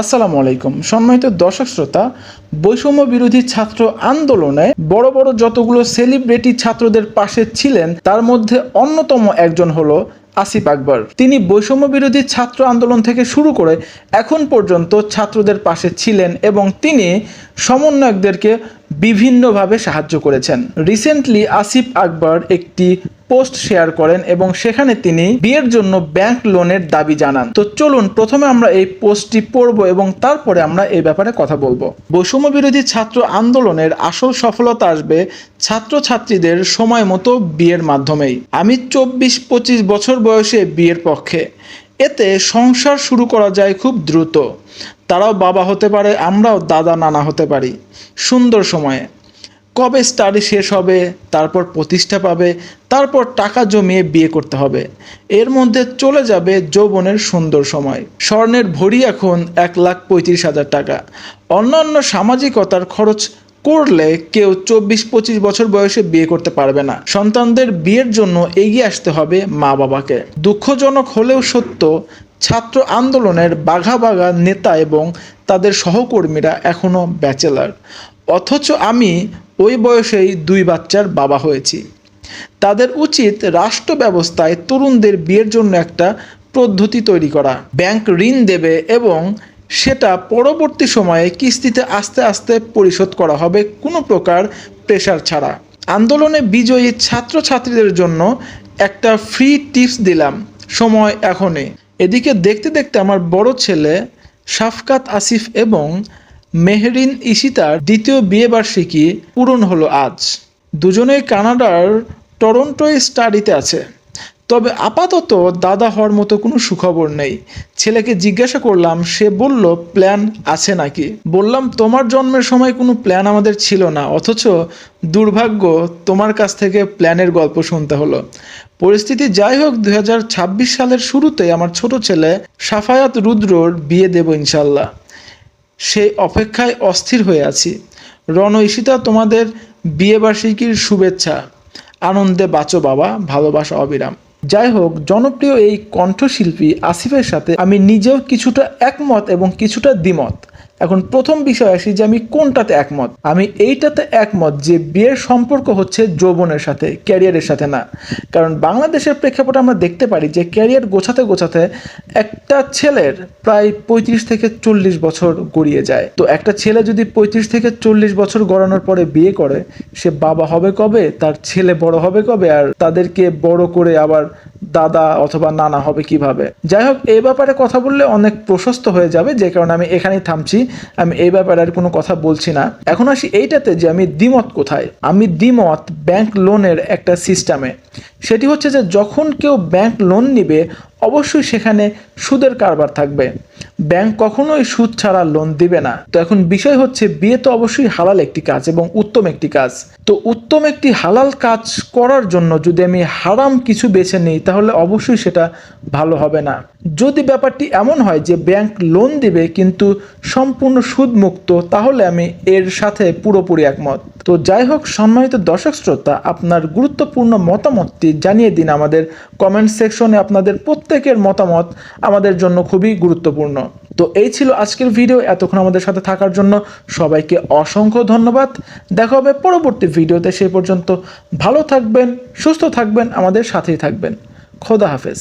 আসসালামু আলাইকুম। সম্মানিত দর্শক শ্রোতা, বৈষম্য বিরোধী ছাত্র আন্দোলনে বড় বড় যতগুলো সেলিব্রিটি ছাত্রদের পাশে ছিলেন, তার মধ্যে অন্যতম একজন হলো আসিফ আকবর। তিনি বৈষম্য বিরোধী ছাত্র আন্দোলন থেকে শুরু করে এখন পর্যন্ত ছাত্রদের পাশে ছিলেন এবং তিনি সমন্বয়কদেরকে বিভিন্নভাবে সাহায্য করেছেন। রিসেন্টলি আসিফ আকবর একটি পোস্ট শেয়ার করেন এবং সেখানে তিনি বিয়ের জন্য ব্যাংক লোনের দাবি জানান। তো চলুন, প্রথমে আমরা এই পোস্টটি পড়ব এবং তারপরে আমরা এই ব্যাপারে কথা বলব। বৈষম্য বিরোধী ছাত্র আন্দোলনের আসল সফলতা আসবে ছাত্রছাত্রীদের সময় মতো বিয়ের মাধ্যমেই। আমি চব্বিশ পঁচিশ বছর বয়সে বিয়ের পক্ষে। এতে সংসার শুরু করা যায় খুব দ্রুত। তারাও বাবা হতে পারে, আমরাও দাদা নানা হতে পারি। সুন্দর সময়ে। কবে স্টাডি শেষ হবে, তারপর প্রতিষ্ঠা পাবে, তারপর টাকা জমিয়ে বিয়ে করতে হবে। এর মধ্যে চলে যাবে যৌবনের সুন্দর সময়। স্বর্ণের ভরি এখন এক লাখ পঁয়ত্রিশ হাজার টাকা। অন্যান্য সামাজিকতার খরচ করলে কেউ চব্বিশ পঁচিশ বছর বয়সে বিয়ে করতে পারবে না। সন্তানদের বিয়ের জন্য এগিয়ে আসতে হবে মা বাবাকে দুঃখজনক হলেও সত্য ছাত্র আন্দোলনের বাঘা বাঘা নেতা এবং তাদের সহকর্মীরা এখনও ব্যাচেলার। অথচ আমি ওই বয়সেই দুই বাচ্চার বাবা হয়েছি। তাদের উচিত রাষ্ট্র ব্যবস্থায় তরুণদের বিয়ের জন্য একটা পদ্ধতি তৈরি করা। ব্যাংক ঋণ দেবে এবং সেটা পরবর্তী সময়ে কিস্তিতে আস্তে আস্তে পরিশোধ করা হবে কোনো প্রকার প্রেশার ছাড়া। আন্দোলনে বিজয়ী ছাত্রছাত্রীদের জন্য একটা ফ্রি টিপস দিলাম। সময় এখনই। এদিকে দেখতে দেখতে আমার বড় ছেলে শাফকাত আসিফ এবং মেহরিন ইশিতার দ্বিতীয় বিয়েবার্ষিকী পূরণ হলো আজ। দুজনেই কানাডার টরন্টোয় স্টাডিতে আছে। তবে আপাতত দাদা হওয়ার মতো কোনো সুখবর নেই। ছেলেকে জিজ্ঞাসা করলাম, সে বলল, প্ল্যান আছে নাকি? বললাম, তোমার জন্মের সময় কোনো প্ল্যান আমাদের ছিল না, অথচ দুর্ভাগ্য তোমার কাছ থেকে প্ল্যানের গল্প শুনতে হলো। পরিস্থিতি যাই হোক দু হাজার ছাব্বিশ সালের শুরুতে আমার ছোট ছেলে সাফায়াত রুদ্রর বিয়ে দেব ইনশাল্লাহ সেই অপেক্ষায় অস্থির হয়ে আছি। রণ ঈশিতা, তোমাদের বিয়েবার্ষিকীর শুভেচ্ছা। আনন্দে বাঁচো বাবা, ভালোবাসা অবিরাম। যাই হোক জনপ্রিয় এই কণ্ঠশিল্পী আসিফের সাথে আমি নিজেও কিছুটা একমত এবং কিছুটা দ্বিমত। এখন প্রথম বিষয় আসি যে আমি কোনটাতে একমত? আমি এইটাতে একমত যে বিয়ের সম্পর্ক হচ্ছে যৌবনের সাথে, ক্যারিয়ারের সাথে না। কারণ বাংলাদেশের প্রেক্ষাপটে আমরা দেখতে পারি যে ক্যারিয়ার গোছাতে গোছাতে একটা ছেলের প্রায় পঁয়ত্রিশ থেকে চল্লিশ বছর গড়িয়ে যায়। তো একটা ছেলে যদি পঁয়ত্রিশ থেকে চল্লিশ বছর গড়ানোর পরে বিয়ে করে, সে বাবা হবে কবে? তার ছেলে বড় হবে কবে? আর তাদেরকে বড় করে আবার দাদা অথবা নানা হবে কীভাবে? যাই হোক এই ব্যাপারে কথা বললে অনেক প্রশস্ত হয়ে যাবে, যে কারণে আমি এখানেই থামছি। আমি এই ব্যাপারে আর কোনো কথা বলছি না। এখন আসি এইটাতে যে আমি দ্বিমত কোথায়? আমি দ্বিমত ব্যাংক লোনের একটা সিস্টেমে সেটি হচ্ছে যে যখন কেউ ব্যাংক লোন নিবে অবশ্যই সেখানে সুদের কারবার থাকবে। ব্যাংক কখনোই সুদ ছাড়া লোন দিবে না। তো এখন বিষয় হচ্ছে, বিয়ে তো অবশ্যই হালাল একটি কাজ এবং উত্তম একটি কাজ। তো উত্তম একটি হালাল কাজ করার জন্য যদি আমি হারাম কিছু বেছে নিই, তাহলে অবশ্যই সেটা ভালো হবে না। যদি ব্যাপারটি এমন হয় যে ব্যাংক লোন দিবে, কিন্তু সম্পূর্ণ সুদ মুক্ত তাহলে আমি এর সাথে পুরোপুরি একমত। তো যাই হোক, সম্মানিত দর্শক শ্রোতা, আপনার গুরুত্বপূর্ণ মতামতটি জানিয়ে দিন আমাদের কমেন্ট সেকশনে আপনাদের প্রত্যেকের মতামত আমাদের জন্য খুবই গুরুত্বপূর্ণ। তো এই ছিল আজকের ভিডিও এতক্ষণ আমাদের সাথে থাকার জন্য সবাইকে অসংখ্য ধন্যবাদ। দেখা হবে পরবর্তী ভিডিওতে সেই পর্যন্ত ভালো থাকবেন, সুস্থ থাকবেন, আমাদের সাথেই থাকবেন। খোদা হাফেজ।